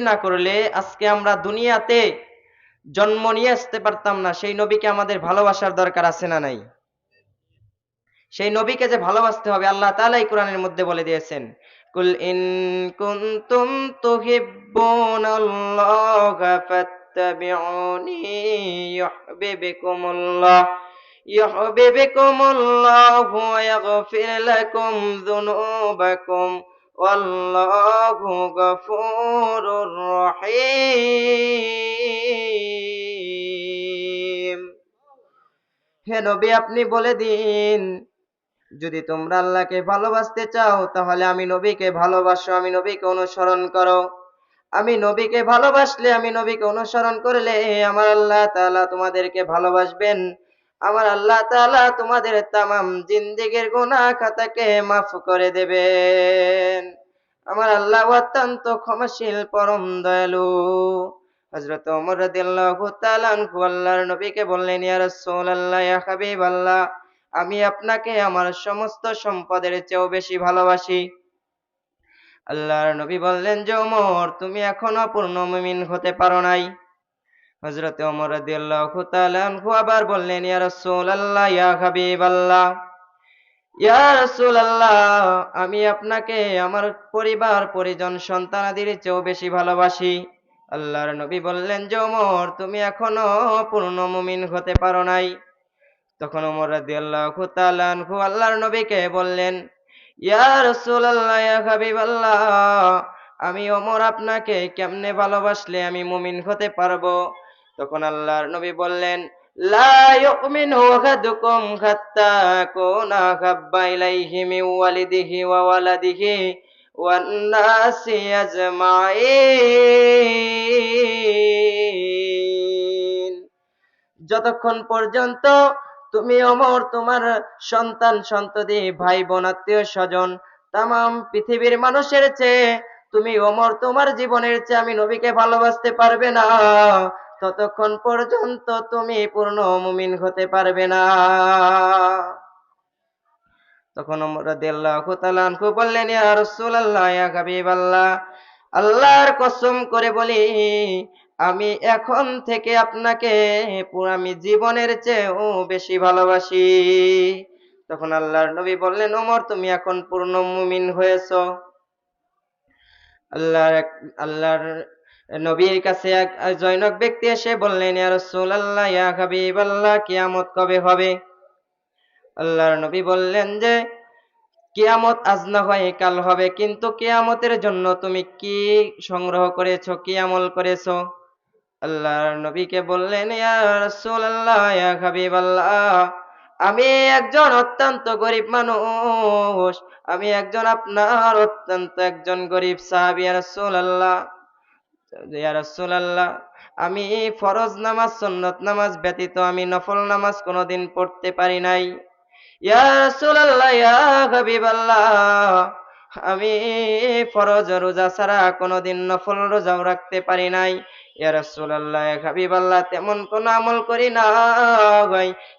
না করলে আজকে আমরা দুনিয়াতে জন্ম নিয়ে আসতে পারতাম না। সেই নবীকে আমাদের ভালোবাসার দরকার আছে না নাই? সেই নবীকে যে ভালোবাসতে হবে, আল্লাহ তাআলাই কোরআনের মধ্যে বলে দিয়েছেন, কুল ইন কুনতুম তুহিব্বুনাল্লাহা ফাত্তাবিউনি ইউহিব্বুকুমুল্লাহ, ইউহিব্বুকুমুল্লাহু ওয়া ইয়াগফির লাকুম যুনুবাকুম। ওয়াল্লাহু গফুরুর রহিম। হে নবী, আপনি বলে দিন, যদি তোমরা আল্লাহকে ভালোবাসতে চাও, তাহলে আমি নবীকে ভালোবাসো, আমি নবীকে অনুসরণ করো। আমি নবীকে ভালোবাসলে, আমি নবীকে অনুসরণ করলে আমার আল্লাহ তাআলা তোমাদেরকে ভালোবাসবেন। আমার আল্লাহ তাআলা তোমাদের তামাম জিন্দেগির গুনাহ খাতাকে মাফ করে দেবেন। আমার আল্লাহ অত্যন্ত ক্ষমাশীল, পরম দয়ালু। হযরত ওমর আল্লাহর নবীকে বললেন আমি আপনাকে আমার সমস্ত সম্পদের চেয়েও বেশি ভালোবাসি। আল্লাহর নবী বললেন যে, ওমর, তুমি এখনও পূর্ণ মুমিন হতে পারো নাই। হযরতে ওমর আনহু আবার বললেন আমি আপনাকে, আমার পরিবার, পরিজন, সন্তানাদির চেয়েও বেশি ভালোবাসি। আল্লাহর নবী বললেন, যে ওমর, তুমি এখনও পূর্ণ মুমিন হতে পারো নাই। তখন ওমর রাদিয়াল্লাহু তাআলা আনহু আল্লাহর নবীকে বললেন, ইয়া আমি ওমর আপনাকে কেমনে ভালোবাসলে আমি মুমিন হতে পারব? তখন আল্লাহর নবী বললেন যতক্ষণ পর্যন্ত তুমি অমর, তোমার সন্তান, সন্ততি ভাই বোন আত্মীয় স্বজন, তামাম পৃথিবীর মানুষের চেয়ে তুমি অমর, তোমার জীবনের চেয়ে আমি নবীকে ভালোবাসতে পারবে না। ততক্ষণ পর্যন্ত তুমি পূর্ণ মুমিন হতে পারবে না। তখন রাদিয়াল্লাহু বললেন আল্লাহর কসম করে বলি, আমি এখন থেকে আপনাকে আমি জীবনের চেয়েও বেশি ভালোবাসি। তখন আল্লাহর নবী বললেন ওমর তুমি এখন পূর্ণ মুমিন হয়েছো। আল্লাহর আল্লাহর নবীর কাছে এক জৈনক ব্যক্তি এসে বললেন, ইয়া রাসূলুল্লাহ, ইয়া কিয়ামত কবে হবে? আল্লাহর নবী বললেন যে, কিয়ামত আজ না হয়, কাল হবে, কিন্তু কিয়ামতের জন্য তুমি কি সংগ্রহ করেছ, কি আমল করেছ? আল্লাহর নবীকে বললেন, ইয়া রাসূলুল্লাহ, ইয়া আমি একজন অত্যন্ত গরিব মানুষ, আমি একজন আপনার অত্যন্ত একজন গরিব সাহাবী রাসূলুল্লাহ। আমি ফরজ নামাজ, সুন্নত নামাজ ব্যতীত আমি নফল নামাজ কোনোদিন পড়তে পারি নাই। আমি ফরজ রোজা ছাড়া কোনোদিন নফল রোজাও রাখতে পারি নাই। তেমন কোন আমল করি না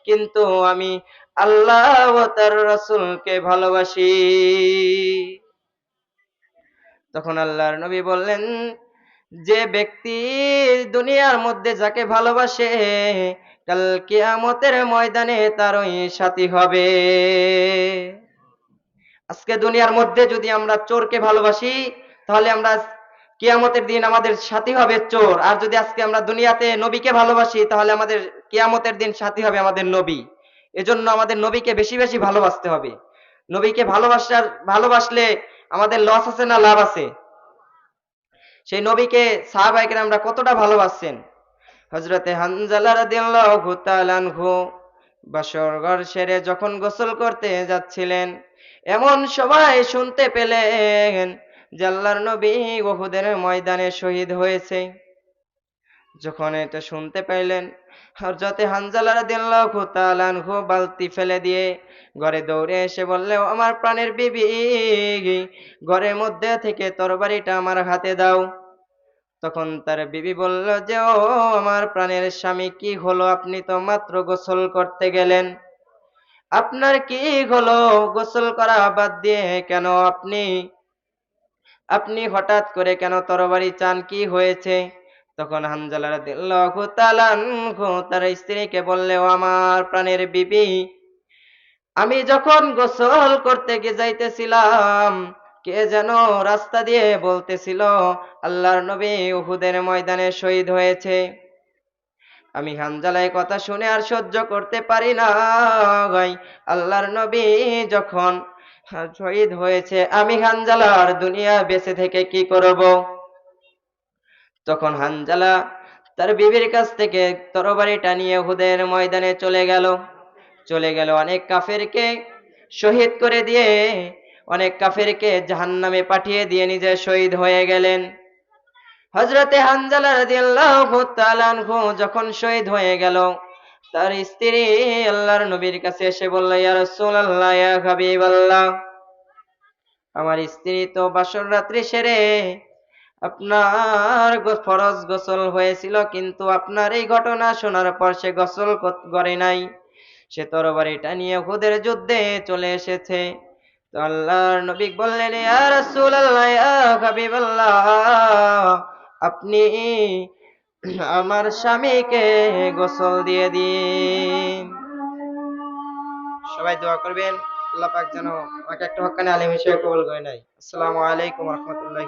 কিন্তু আমি আল্লাহ তার রাসূলকে ভালোবাসি। তখন আল্লাহর নবী বললেন যে ব্যক্তি দুনিয়ার মধ্যে যাকে ভালোবাসে, কাল কিয়ামতের ময়দানে তার ওই সাথী হবে। আজকে দুনিয়ার মধ্যে যদি আমরা চোরকে ভালোবাসি, তাহলে আমরা কিয়ামতের দিন আমাদের সাথী হবে চোর। আর যদি আজকে আমরা দুনিয়াতে নবীকে ভালোবাসি, তাহলে আমাদের কিয়ামতের দিন সাথী হবে আমাদের নবী। এজন্য আমাদের নবীকে বেশি বেশি ভালোবাসতে হবে। নবীকে ভালোবাসার, ভালোবাসলে আমাদের লস আছে না লাভ আছে? সেই নবীকে সাহাবাইকে আমরা কতটা ভালোবাসছেন? হজরতে হানজালা রাদিয়াল্লাহু তাআলা আনহু বাসর ঘর সেরে যখন গোসল করতে যাচ্ছিলেন, এমন সবাই শুনতে পেলেন জাল্লার নবী বহুদের ময়দানে শহীদ হয়েছে। যখন এটা শুনতে পাইলেন, হযরতে হানজালা রাদিয়াল্লাহু তাআলা আনহু বালতি ফেলে দিয়ে ঘরে দৌড়ে এসে বললে আমার প্রাণের বিবি, ঘরের মধ্যে থেকে তরবারিটা আমার হাতে দাও। তখন তার বিবি বলল, যে ও আমার প্রাণের স্বামী, কি হলো? আপনি তো মাত্র গোসল করতে গেলেন। আপনার কি হলো? গোসল করা বাদ দিয়ে কেন আপনি আপনি হঠাৎ করে কেন তরবারি চান? কি হয়েছে? তখন হানজালা রাদিয়াল্লাহু তাআলা তার স্ত্রীকে বললে, ও আমার প্রাণের বিবি, আমি যখন গোসল করতে গিয়ে যাইতেছিলাম, কে যেন রাস্তা দিয়ে বলতেছিল, আল্লাহর নবী উহুদের ময়দানে শহীদ হয়েছে। আমি হানজালায় কথা শুনে আর সহ্য করতে পারি না ভাই। আল্লাহর নবী যখন শহীদ হয়েছে, আমি হানজালার দুনিয়া বেঁচে থেকে কি করব? তখন হানজালা তার বিবির কাছ থেকে তরবারিটা নিয়ে হুদের ময়দানে চলে গেল। চলে গেল অনেক কাফেরকে শহীদ করে দিয়ে, অনেক কাফেরকে জাহান্নামে পাঠিয়ে দিয়ে নিজে শহীদ হয়ে গেলেন। হজরতে হানজালা যখন শহীদ হয়ে গেল, তার স্ত্রী আল্লাহর নবীর কাছে এসে বলল হাবিবাল্লাহ, আমার স্ত্রী তো বাসর রাত্রি সেরে আপনার ফরজ গোসল হয়েছিল, কিন্তু আপনার এই ঘটনা শোনার পর সে গোসল করে নাই। সে তরবারিটা নিয়ে হুদের যুদ্ধে চলে এসেছে। তো আল্লাহর নবী বললেন আপনি আমার স্বামীকে গোসল দিয়ে দিন। সবাই দোয়া করবেন। আল্লাহ পাক যেন আমাকে একটা হক্কানি আলিম হিসেবে কবুল করে নাই আসসালামু আলাইকুম রহমতুল্লাহি